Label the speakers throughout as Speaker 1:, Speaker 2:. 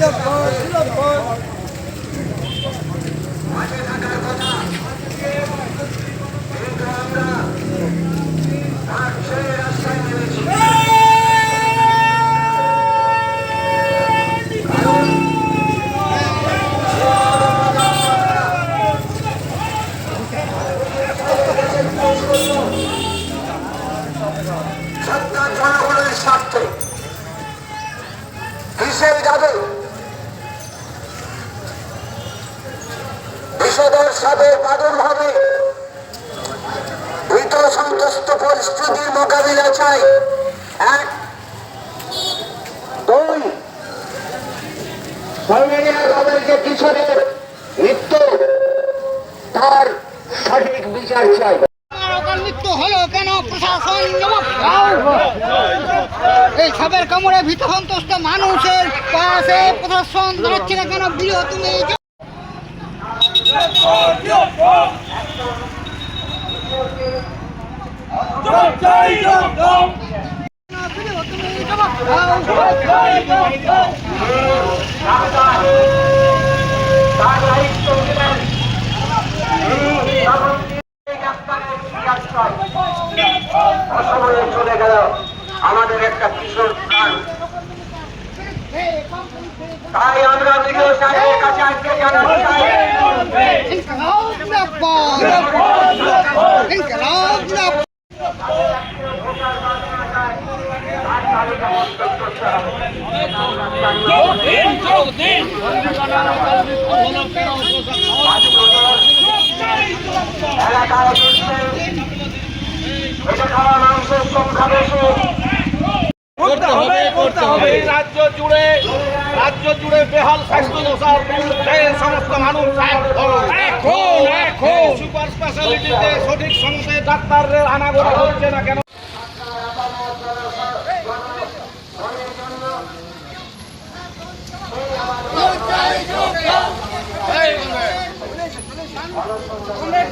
Speaker 1: সরকার বিষদের সাথে প্রাদুর্ভাবে ভীত সন্তুষ্ট পরিস্থিতির মোকাবিলা চাই। এক, দুই তার সঠিক বিচার চাই।
Speaker 2: কেন? প্রশাসন এই কামড়ে ভীত সন্তুষ্ট মানুষের পাশে প্রশাসন না কেন? বিরো তুমি বিরো তুমি জবাব দাও
Speaker 1: তার দায়িত্ব দিলেন অসময়ে আমাদের একটা কিশোর তাই আমরা বিডিও সাহেবের কাছে আজকে জানাতে মাংসের সংখ্যা বেশি
Speaker 3: করতে হবে করতে হবে। এই রাজ্য জুড়ে রাজ্য জুড়ে বেহাল স্বাস্থ্য দশার বিরুদ্ধে সমস্ত মানুষ এক সুপার স্পেশালিটিতে সঠিক সময়ে ডাক্তারদের আনাগোনা হচ্ছে না কেন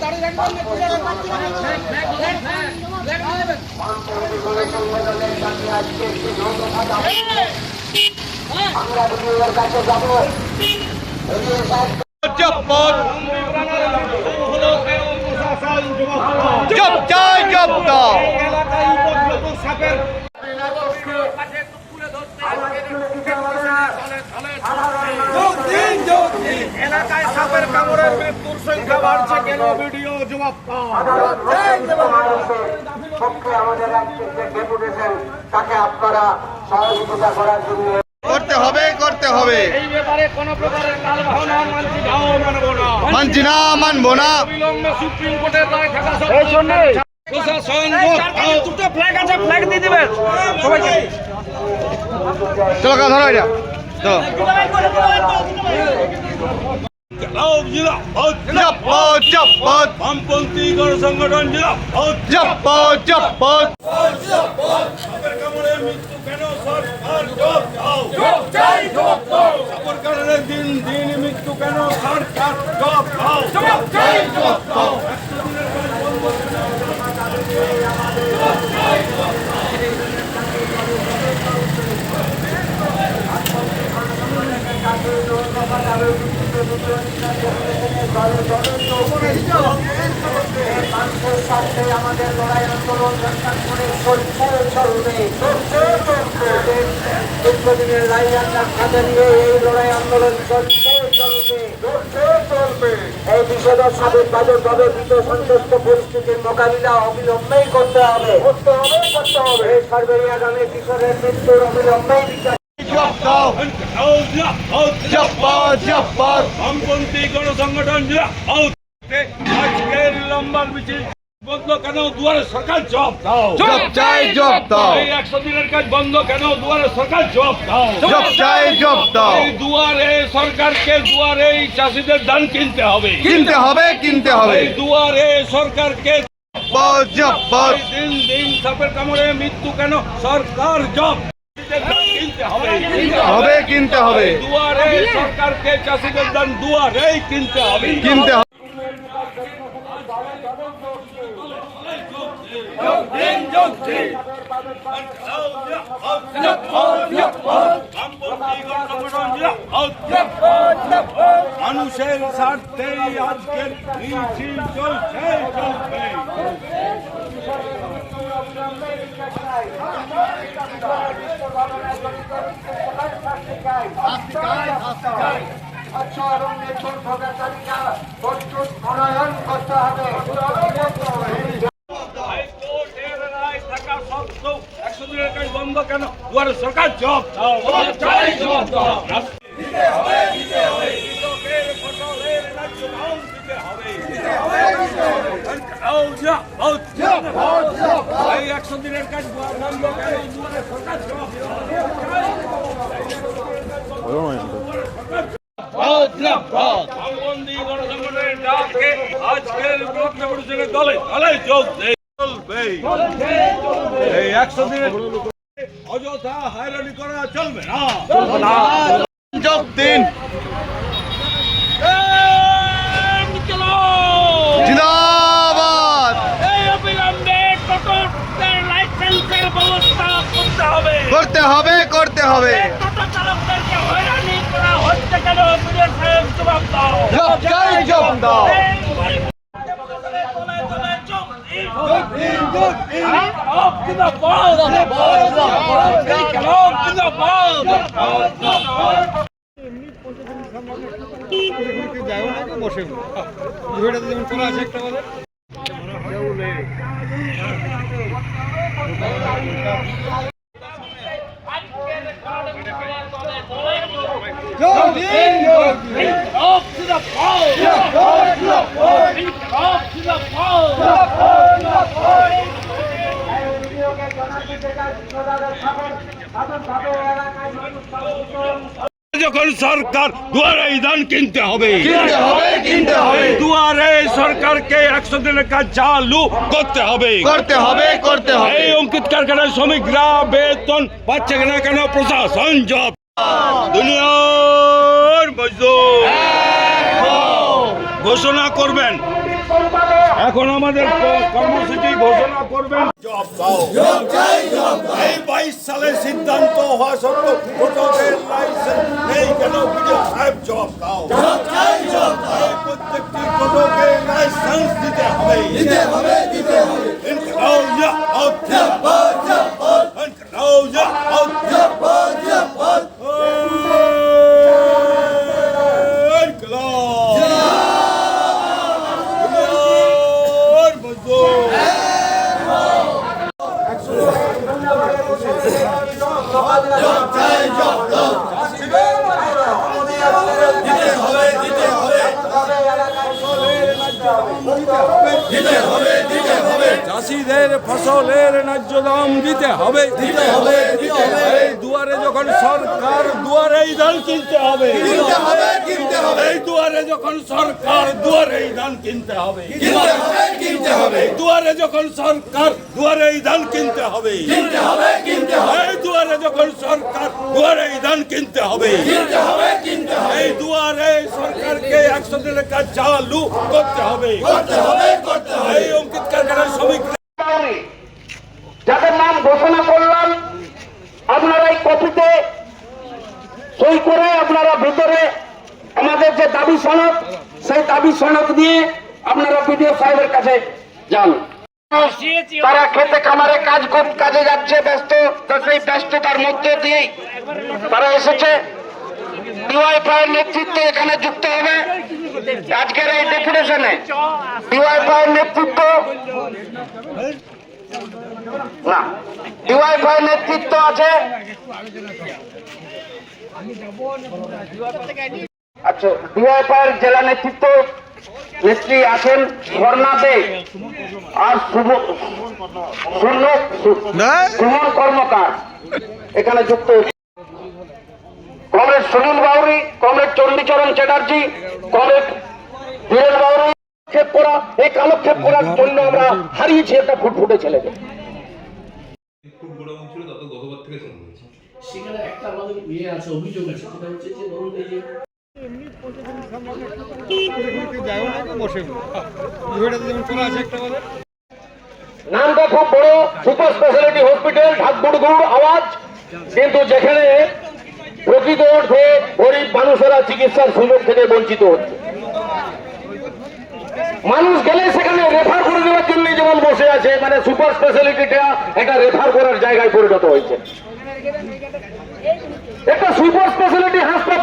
Speaker 1: যাব
Speaker 3: হলো কেন প্রশাসন জবাব দাও।
Speaker 4: জব চাই জব দাও
Speaker 3: এলাকায় সাপের কামড়ের মৃত্যুর সংখ্যা বাড়ছে। কেন ভিডিও জবাব
Speaker 1: পক্ষে আমাদের রাজ্যের যে ডেপুটেশন তাকে আপনারা সহযোগিতা করার জন্য
Speaker 4: করতে হবে করতে হবে।
Speaker 3: এই ব্যাপারে কোন প্রকারের কাল বাহনা মানছি নাও মানব না।
Speaker 4: মানছি না মানবো না।
Speaker 3: অবিলম্বে সুপ্রিম কোর্টের রায় থাকা সত্ত্বেও দুটো ফ্ল্যাগ আছে ফ্ল্যাগ দিয়ে দিবেন। সবাইকে।
Speaker 4: চলো ধরো এটা। তো
Speaker 3: বামপন্থী গণসংগঠন দিন দিন মৃত্যু কেন সরকার জবাব দাও।
Speaker 1: মানুষের সাথে আমাদের লড়াই আন্দোলন করে চলবে দীর্ঘদিনের লাইয়ান্না কাজে নিয়ে এই লড়াই আন্দোলন চলছে চলবে এই বিষয়টা সাবেক বাজেটভাবে বিত সন্তুষ্ট পরিস্থিতির মোকাবিলা অবিলম্বেই করতে হবে। করতে হবে করতে হবে। এই সার্ভেরিয়া গ্রামে কিশোরের মৃত্যুর অবিলম্বেই বিচার
Speaker 4: জব দাও জব জব জব জব
Speaker 3: সরকারকে দুয়ারে এই চাষিদের ধান কিনতে হবে
Speaker 4: কিনতে হবে কিনতে হবে
Speaker 3: এই দুয়ারে সরকারকে
Speaker 4: জব্বত জব্বত
Speaker 3: দিন দিন সাপের কামড়ে মৃত্যু কেন সরকার জব। হবে
Speaker 4: কিনতে হবে।
Speaker 3: দুয়ারে কিনতে হবে।
Speaker 4: কিনতে হবে
Speaker 3: মানুষের স্বার্থেই আজকের মিছিল চলছে চলবে
Speaker 1: আচ্ছা এবং নির্ভর ভোটার তালিকা প্রস্তুত প্রণয়ন করতে হবে
Speaker 3: বন্ধ কেন সরকার জব চাই জব দাও কৃষকের ফসলের ন্যায্য দাম দিতে হবে। দাও যা, দাও যা। এই একশো দিনের কাজ গণসংগঠনের ডাকে আজকের দলে দলে যোগ চলবে। এই একশো দিনের অযথা হায়রানি করা চলবে না।
Speaker 4: যোগ দিন
Speaker 3: চলো
Speaker 4: জিন্দাবাদ
Speaker 3: এই অবিলম্বে টোটোদের লাইসেন্সের ব্যবস্থা করতে হবে
Speaker 4: করতে হবে করতে হবে
Speaker 3: বিডিও সাহেব জবাব দাও
Speaker 4: জব চাই জব দাও
Speaker 3: যখন সরকার দুয়ারে ধান কিনতে হবে
Speaker 4: কিনতে হবে কিনতে হবে।
Speaker 3: দুয়ারে সরকারকে একশো দিনের কাজ চালু করতে হবে।
Speaker 4: করতে হবে করতে হবে।
Speaker 3: এই অঙ্কিত কারখানার শ্রমিকরা বেতন পাচ্ছে না কেন? প্রশাসন জব দুনিয়ার ঘোষণা করবেন। এখন আমাদের কর্মসূচি ঘোষণা করবেন। জব দাও। এই বাইশ সালের সিদ্ধান্ত হওয়া সত্ত্বেও টোটোদের লাইসেন্স নেই কেন? বিডিও সাহেব জব দাও। এই প্রত্যেকটি লাইসেন্স হবে। দিতে হবে। চাষিদের ফসলের ন্যায্য দাম দিতে হবে। দিতে হবে এই দুয়ারে যখন সরকার দুয়ারেই ধান কিনতে হবে। কিনতে হবে কিনতে হবে। এই দুয়ারে যখন সরকার দুয়ারেই ধান কিনতে হবে। কিনতে হবে কিনতে হবে। দুয়ারে যখন সরকার দুয়ারেই ধান কিনতে হবে। কিনতে হবে কিনতে হবে। এই দুয়ারে যখন সরকার দুয়ারেই ধান কিনতে হবে। কিনতে হবে কিনতে হবে। এই দুয়ারে সরকারকে একশো দিনের কাজ চালু করতে হবে। করতে হবে করতে হবে। এই অঙ্কিত কারখানার শ্রমিক
Speaker 1: যাদের নাম ঘোষণা এই কপিতে সই করে আপনারা ভিতরে আমাদের যে দাবি সনদ, সেই দাবি সনদ নিয়ে আপনারা বিডিও সাহেবের কাছে যান। তারা খেতে খামারে কাজ কাজে যাচ্ছে, ব্যস্ত সেই ব্যস্ততার মধ্যে দিয়েই তারা এসেছে। ডিওয়াইফাই নেতৃত্বে এখানে যুক্ত হবে। আজকের এই ডেপুটেশনে ডিওয়াইফাই নেতৃত্ব না। ডিওয়াইফাই নেতৃত্ব আছে। আচ্ছা ডিওয়াইফাই জেলা নেতৃত্ব নেত্রী আছেন ঝর্ণা দে আর সুমন কর্মকার। এখানে যুক্ত। Comrade Sunil Bauri comrade Chandicharan Chatterjee comrade Biren Bauri ক্ষেপ করা এই কালক্ষেপ করার জন্য আমরা হারিয়েছি একটা ফুটফুটে ছেলেকে।
Speaker 5: সেখানে একটা আমাদের ইয়ে আছে, অভিযোগ আছে। সেটা হচ্ছে যে ধরুন এই যে
Speaker 1: নামটা খুব বড়, সুপার স্পেশালিটি হসপিটাল ঢাকগুড়গুড় আওয়াজ। কিন্তু যেখানে প্রকৃত অর্থে গরিব মানুষেরা চিকিৎসার সুযোগ থেকে বঞ্চিত হচ্ছে। মানুষ গেলে সেখানে রেফার করে দেওয়ার জন্য যেমন বসে আছে মানে সুপার স্পেশালিটিটা একটা রেফার করার জায়গায় পরিণত হয়েছে। একটা সুপার স্পেশালিটি হাসপাতাল